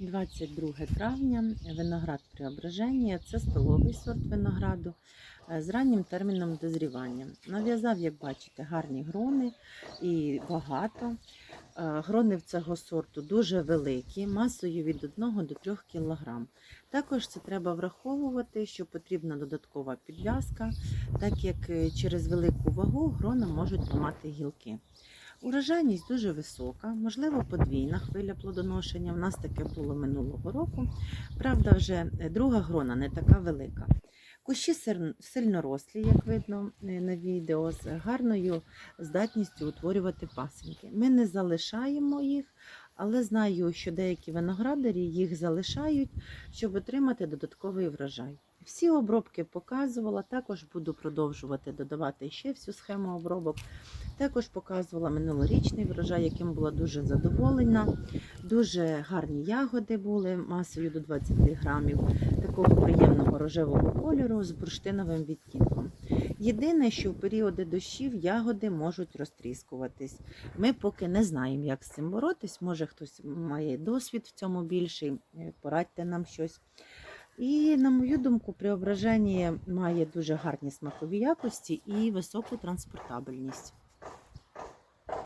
22 травня, виноград Преображення. Це столовий сорт винограду е, з раннім терміном дозрівання. Нав'язав, як бачите, гарні грони і багато. Е, Грони в цього сорту дуже великі, масою від 1 до 3 кг. Також це треба враховувати, що потрібна додаткова підв'язка, так як е, через велику вагу грона можуть ламати гілки. Урожайність дуже висока, можливо, подвійна хвиля плодоношення. У нас таке було минулого року. Правда, вже е, друга грона не така велика. Кущі сир- сильно рослі, як видно е, на відео, з гарною здатністю утворювати пасинки. Ми не залишаємо їх, але знаю, що деякі виноградарі їх залишають, щоб отримати додатковий врожай. Всі обробки показувала, також буду продовжувати додавати ще всю схему обробок. Також показувала минулорічний врожай, яким була дуже задоволена. Дуже гарні ягоди були масою до 20 грамів, такого приємного рожевого кольору з бурштиновим відтінком. Єдине, що в періоди дощів ягоди можуть розтріскуватись. Ми поки не знаємо, як з цим боротись. Може, хтось має досвід в цьому більший, е, порадьте нам щось. І, на мою думку, преображення має дуже гарні смакові якості і високу транспортабельність.